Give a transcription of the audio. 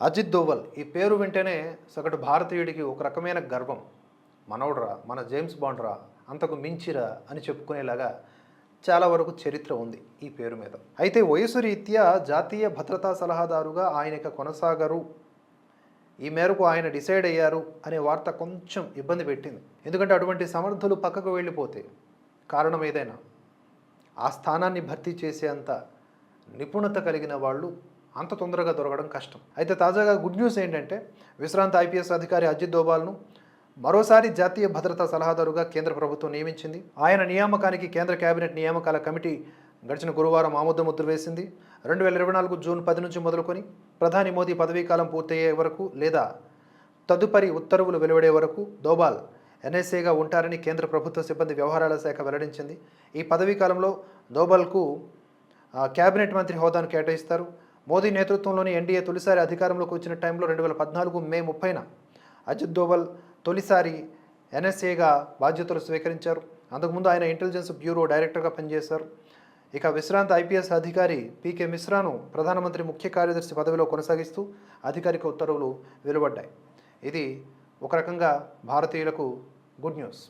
అజిత్ దోవల్ ఈ పేరు వింటేనే సగటు భారతీయుడికి ఒక రకమైన గర్వం. మనోడ్రా మన జేమ్స్ బాండ్రా అంతకు మించిరా అని చెప్పుకునేలాగా చాలా వరకు చరిత్ర ఉంది ఈ పేరు మీద. అయితే వయసు రీత్యా జాతీయ భద్రతా సలహాదారుగా ఆయన ఇక కొనసాగరు. ఈ మేరకు ఆయన డిసైడ్ అయ్యారు అనే వార్త కొంచెం ఇబ్బంది పెట్టింది. ఎందుకంటే అటువంటి సమర్థులు పక్కకు వెళ్ళిపోతే కారణం ఏదైనా? ఆ స్థానాన్ని భర్తీ చేసేంత నిపుణత కలిగిన వాళ్ళు అంత తొందరగా దొరకడం కష్టం. అయితే తాజాగా గుడ్ న్యూస్ ఏంటంటే విశ్రాంత ఐపీఎస్ అధికారి అజిత్ దోబాల్ను మరోసారి జాతీయ భద్రతా సలహాదారుగా కేంద్ర ప్రభుత్వం నియమించింది. ఆయన నియామకానికి కేంద్ర కేబినెట్ నియామకాల కమిటీ గడిచిన గురువారం ఆమోద ముద్ర వేసింది. రెండు వేల ఇరవై నాలుగు జూన్ పది నుంచి మొదలుకొని ప్రధాని మోదీ పదవీకాలం పూర్తయ్యే వరకు లేదా తదుపరి ఉత్తర్వులు వెలువడే వరకు దోబాల్ ఎన్ఎస్ఏగా ఉంటారని కేంద్ర ప్రభుత్వ సిబ్బంది వ్యవహారాల శాఖ వెల్లడించింది. ఈ పదవీకాలంలో దోబాల్కు కేబినెట్ మంత్రి హోదాను కేటాయిస్తారు. మోదీ నేతృత్వంలోని ఎన్డీఏ తొలిసారి అధికారంలోకి వచ్చిన టైంలో రెండు వేల పద్నాలుగు మే ముప్పైన అజిత్ దోవల్ తొలిసారి ఎన్ఎస్ఏగా బాధ్యతలు స్వీకరించారు. అంతకుముందు ఆయన ఇంటెలిజెన్స్ బ్యూరో డైరెక్టర్గా పనిచేశారు. ఇక విశ్రాంత ఐపీఎస్ అధికారి పీకే మిశ్రాను ప్రధానమంత్రి ముఖ్య కార్యదర్శి పదవిలో కొనసాగిస్తూ అధికారిక ఉత్తర్వులు వెలువడ్డాయి. ఇది ఒక రకంగా భారతీయులకు గుడ్ న్యూస్.